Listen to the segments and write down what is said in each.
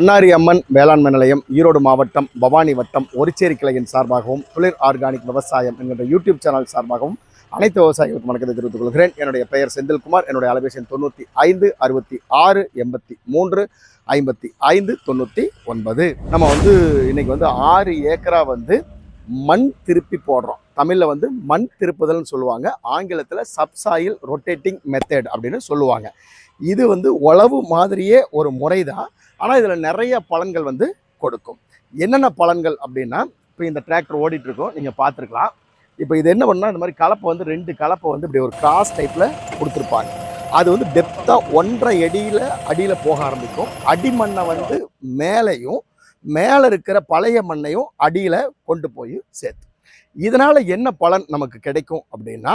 அன்னாரி அம்மன் வேளாண்மை நிலையம் ஈரோடு மாவட்டம் பவானி வட்டம் ஒரிச்சேரி கிளையின் சார்பாகவும் குளிர் ஆர்கானிக் விவசாயம் என்கின்ற யூடியூப் சேனல் சார்பாகவும் அனைத்து விவசாயிகளுக்கும் வணக்கத்தை தெரிவித்துக் கொள்கிறேன். என்னுடைய பெயர் செந்தில்குமார். என்னுடைய அலைபேசி தொண்ணூற்றி ஐந்து அறுபத்தி ஆறு எண்பத்தி மூன்று ஐம்பத்தி ஐந்து தொண்ணூற்றி ஒன்பது. நம்ம வந்து இன்றைக்கி வந்து ஆறு ஏக்கரா வந்து மண் திருப்பி போடுறோம். தமிழில் வந்து மண் திருப்புதல்னு சொல்லுவாங்க. ஆங்கிலத்தில் சப்சாயில் ரொட்டேட்டிங் மெத்தட் அப்படின்னு சொல்லுவாங்க. இது வந்து உழவு மாதிரியே ஒரு முறை தான் ஆனால் இதில் நிறைய பலன்கள் வந்து கொடுக்கும். என்னென்ன பலன்கள் அப்படின்னா இப்போ இந்த டிராக்டர் ஓடிட்டுருக்கோம் நீங்கள் பார்த்துருக்கலாம். இப்போ இது என்ன பண்ணால் இந்த மாதிரி கலப்பை வந்து ரெண்டு கலப்பை வந்து இப்படி ஒரு கிராஸ் டைப்பில் கொடுத்துருப்பாங்க. அது வந்து டெப்த்தாக ஒன்றரை அடியில் அடியில் போக ஆரம்பிக்கும். அடிமண்ணை வந்து மேலேயும் மேலே இருக்கிற பழைய மண்ணையும் அடியில் கொண்டு போய் சேர்த்து. இதனால் என்ன பலன் நமக்கு கிடைக்கும் அப்படின்னா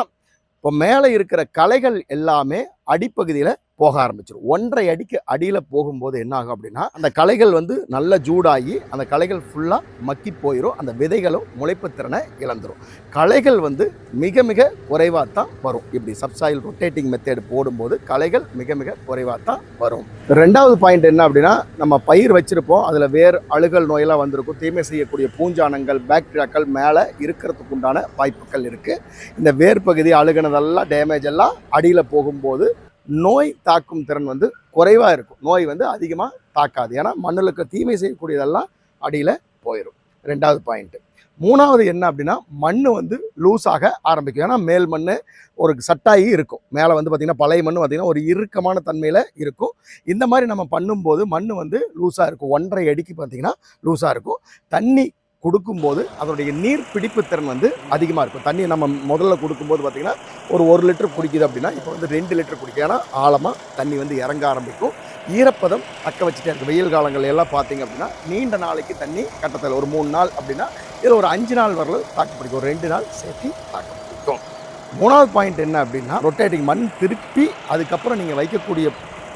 இப்போ மேலே இருக்கிற களைகள் எல்லாமே அடிப்பகுதியில் போக ஆரம்பிச்சிடும் ஒன்றரை அடிக்கு அடியில் போகும்போது என்ன ஆகும் அப்படின்னா அந்த களைகள் வந்து நல்ல ஜூடாகி அந்த களைகள் ஃபுல்லாக மக்கி போயிடும் அந்த விதைகளும் முளைப்பு திறனை இழந்துடும் களைகள் வந்து மிக மிக குறைவாக தான் வரும். இப்படி சப்சாயில் ரொட்டேட்டிங் மெத்தேடு போடும்போது களைகள் மிக மிக குறைவாக தான் வரும். ரெண்டாவது பாயிண்ட் என்ன அப்படின்னா நம்ம பயிர் வச்சிருப்போம். அதில் வேர் அழுகல் நோயெல்லாம் வந்திருக்கும். தீமை செய்யக்கூடிய பூஞ்சானங்கள் பாக்டீரியாக்கள் மேலே இருக்கிறதுக்கு உண்டான வாய்ப்புகள் இருக்குது இந்த வேர் பகுதி அழுகினதெல்லாம் டேமேஜ் எல்லாம் அடியில் போகும்போது நோய் தாக்கும் திறன் வந்து குறைவாக இருக்கும். நோய் வந்து அதிகமாக தாக்காது. ஏன்னா மண்ணுக்கு தீமை செய்யக்கூடியதெல்லாம் அடியில் போயிடும் ரெண்டாவது பாயிண்ட்டு மூணாவது என்ன அப்படின்னா மண் வந்து லூஸாக ஆரம்பிக்கும். ஏன்னா மேல் மண் ஒரு சட்டாயி இருக்கும். மேலே வந்து பார்த்திங்கன்னா பழைய மண் பார்த்திங்கன்னா ஒரு இறுக்கமான தன்மையில் இருக்கும். இந்த மாதிரி நம்ம பண்ணும்போது மண் வந்து லூஸாக இருக்கும். ஒன்றரை அடிக்கு பார்த்திங்கன்னா லூஸாக இருக்கும். தண்ணி கொடுக்கும்போது அதனுடைய நீர் பிடிப்பு திறன் வந்து அதிகமாக இருக்கும். தண்ணி நம்ம முதல்ல கொடுக்கும்போது பார்த்திங்கன்னா ஒரு ஒரு லிட்டர் குடிக்குது அப்படின்னா இப்போ வந்து ரெண்டு லிட்டர் குடிக்கும். ஏன்னா ஆழமாக தண்ணி வந்து இறங்க ஆரம்பிக்கும். ஈரப்பதம் தக்க வச்சுட்டே இருக்கும் வெயில் காலங்கள் எல்லாம் பார்த்தீங்க அப்படின்னா நீண்ட நாளைக்கு தண்ணி கட்டத்தில் ஒரு மூணு நாள் அப்படின்னா இதில் ஒரு அஞ்சு நாள் வரலும் தாக்கு பிடிக்கும். ஒரு ரெண்டு நாள் சேர்த்து தாக்கு பிடிக்கும். மூணாவது பாயிண்ட் என்ன அப்படின்னா ரொட்டேட்டிங் மண் திருப்பி அதுக்கப்புறம் நீங்கள் வைக்கக்கூடிய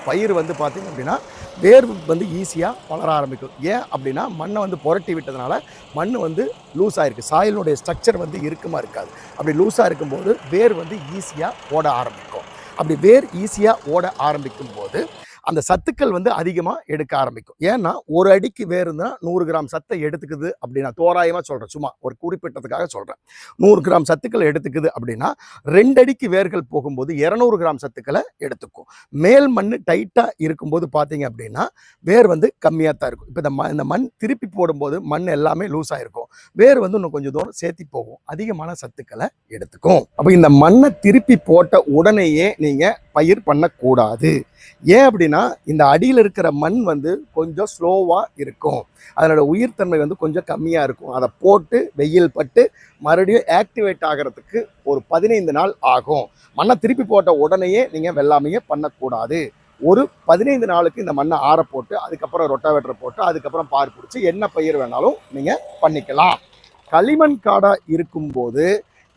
பயிர் வந்து பார்த்தீங்க அப்படின்னா வேர் வந்து ஈஸியாக வளர ஆரம்பிக்கும். ஏன் அப்படின்னா மண்ணை வந்து புரட்டி விட்டதுனால மண் வந்து லூஸ் ஆகிருக்கு சாயலினுடைய ஸ்ட்ரக்சர் வந்து இறுக்கமாக இருக்காது. அப்படி லூஸாக இருக்கும்போது வேர் வந்து ஈஸியாக ஓட ஆரம்பிக்கும். அப்படி வேர் ஈஸியாக ஓட ஆரம்பிக்கும் போது அந்த சத்துக்கள் வந்து அதிகமாக எடுக்க ஆரம்பிக்கும். ஏன்னா ஒரு அடிக்கு வேர் இருந்தால் நூறு கிராம் சத்தை எடுத்துக்குது அப்படின்னா தோராயமாக சொல்கிறேன் சும்மா ஒரு குறிப்பிட்டதுக்காக சொல்கிறேன் நூறு கிராம் சத்துக்களை எடுத்துக்குது அப்படின்னா ரெண்டு அடிக்கு வேர்கள் போகும்போது இரநூறு கிராம் சத்துக்களை எடுத்துக்கும். மேல் மண் டைட்டாக இருக்கும்போது பார்த்தீங்க அப்படின்னா வேர் வந்து கம்மியாக தான் இருக்கும். இப்போ இந்த ம இந்த மண் திருப்பி போடும்போது மண் எல்லாமே லூஸ் ஆகிருக்கும் வேர் வந்து இன்னும் கொஞ்சம் தூரம் சேர்த்தி போகும். அதிகமான சத்துக்களை எடுத்துக்கும். அப்போ இந்த மண்ணை திருப்பி போட்ட உடனேயே நீங்கள் பயிர் பண்ணக்கூடாது. ஏன் அப்படின்னா இந்த அடியில் இருக்கிற மண் வந்து கொஞ்சம் ஸ்லோவாக இருக்கும். அதனோட உயிர்த்தன்மை வந்து கொஞ்சம் கம்மியாக இருக்கும். அதை போட்டு வெயில் பட்டு மறுபடியும் ஆக்டிவேட் ஆகிறதுக்கு ஒரு பதினைந்து நாள் ஆகும். மண்ணை திருப்பி போட்ட உடனேயே நீங்கள் வெள்ளாமையே பண்ணக்கூடாது. ஒரு பதினைந்து நாளுக்கு இந்த மண்ணை ஆற போட்டு அதுக்கப்புறம் ரொட்டாவேட்டர் போட்டு அதுக்கப்புறம் பார் பிடிச்சி என்ன பயிர் வேணாலும் நீங்கள் பண்ணிக்கலாம். களிமண் காடாக இருக்கும்போது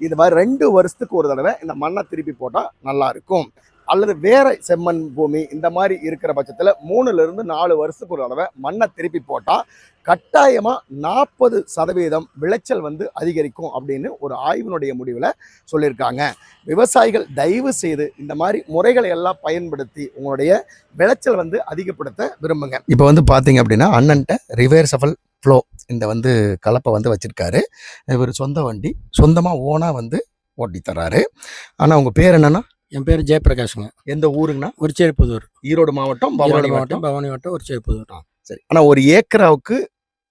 இது மாதிரி ரெண்டு வருஷத்துக்கு ஒரு தடவை இந்த மண்ணை திருப்பி போட்டால் நல்லா இருக்கும். அல்லது வேற செம்மண் பூமி இந்த மாதிரி இருக்கிற பட்சத்தில் மூணுலேருந்து நாலு வருஷத்துக்கு ஒரு தடவை மண்ணை திருப்பி போட்டால் கட்டாயமாக நாற்பது சதவீதம் விளைச்சல் வந்து அதிகரிக்கும் அப்படின்னு ஒரு ஆய்வினுடைய முடிவில் சொல்லியிருக்காங்க. விவசாயிகள் தயவு செய்து இந்த மாதிரி முறைகளை எல்லாம் பயன்படுத்தி உங்களுடைய விளைச்சல் வந்து அதிகப்படுத்த விரும்புங்க. இப்போ வந்து பார்த்தீங்க அப்படின்னா அண்ணன்ட்ட ரிவர்சபிள் ஃப்ளோ இந்த வந்து கலப்பை வந்து வச்சுருக்காரு. இவர் சொந்த வண்டி சொந்தமாக ஓனாக வந்து ஓட்டி தராரு ஆனால் அவங்க பேர் என்னன்னா என் பேர் ஜெயபிரகாஷுங்க எந்த ஊருங்கண்ணா? உரிச்சேரிப்புதூர் ஈரோடு மாவட்டம் பவானி மாவட்டம். பவானி மாவட்டம் உரிச்சேரிப்புதூர் சரி. ஆனால் ஒரு ஏக்கராவுக்கு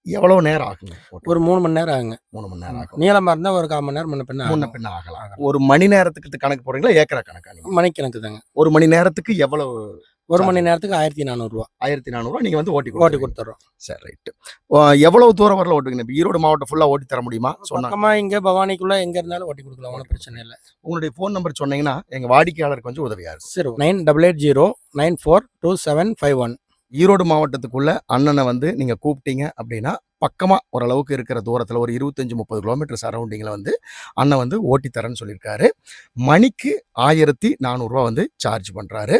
எவ்வளவு நேரம் ஆகுங்க? ஒரு மூணு மணி நேரம் ஆகுங்க. மூணு மணி நேரம் ஆகும். நீளமாக இருந்தால் ஒரு கால் மணி நேரம் முன்ன பின்ன முன்ன. பின்ன ஆகலாம். ஒரு மணி நேரத்துக்கு கணக்கு போடுறீங்களா? ஏக்கரா கணக்கா நீங்க? மணிக்கணக்கு தாங்க. ஒரு மணி நேரத்துக்கு எவ்வளவு ஒரு மணி நேரத்துக்கு ஆயிரத்தி நானூறுரூவா ஆயிரத்தி நானூறுவா நீங்க வந்து ஓட்டி ஓட்டி. கொடுத்துட்றோம் சரி ரைட்டு. எவ்வளவு தூரம் வரல ஓட்டுவீங்க? இப்ப ஈரோடு மாவட்டம் ஃபுல்லா ஓட்டி தர முடியுமா? பக்கமாக இங்கே பவானிக்குள்ளே எங்கே இருந்தாலும் ஓட்டி கொடுக்கலாம் ஒன்றும் பிரச்சனை இல்லை. உங்களுடைய ஃபோன் நம்பர் சொன்னீங்கன்னா எங்க வாடிக்கையாளருக்கு கொஞ்சம் உதவியா இருக்கும். சரி nine double eight zero nine four two seven five one. Erode மாவட்டத்துக்குள்ள அண்ணனை வந்து நீங்க கூப்பிட்டீங்க அப்படின்னா பக்கமாக ஓரளவுக்கு இருக்கிற தூரத்தில் ஒரு இருபத்தஞ்சி முப்பது கிலோமீட்டர் சரௌண்டிங்கில் வந்து அண்ணன் வந்து ஓட்டி தரேன்னு சொல்லியிருக்காரு. மணிக்கு ஆயிரத்தி நானூறுரூவா வந்து சார்ஜ் பண்ணுறாரு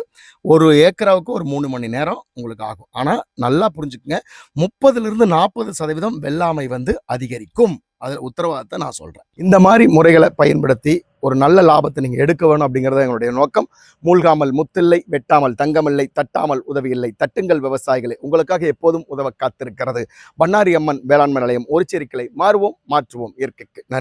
ஒரு ஏக்கராவுக்கு ஒரு மூணு மணி நேரம் உங்களுக்கு ஆகும். ஆனால் நல்லா புரிஞ்சுக்குங்க. முப்பதுலேருந்து நாற்பது சதவீதம் வெள்ளாமை வந்து அதிகரிக்கும். அதில் உத்தரவாதத்தை நான் சொல்கிறேன் இந்த மாதிரி முறைகளை பயன்படுத்தி ஒரு நல்ல லாபத்தை நீங்கள் எடுக்க வேணும் அப்படிங்கிறது எங்களுடைய நோக்கம். மூழ்காமல் முத்தில்லை வெட்டாமல் தங்கமில்லை தட்டாமல் உதவியில்லை தட்டுங்கள் விவசாயிகளை. உங்களுக்காக எப்போதும் உதவ காத்திருக்கிறது. பண்ணாரி அம்மன் வேளாண்மை நிலையம் ஒரு செரிக்கலை மாறுவோம் மாற்றுவோம் இயற்கைக்கு. நன்றி.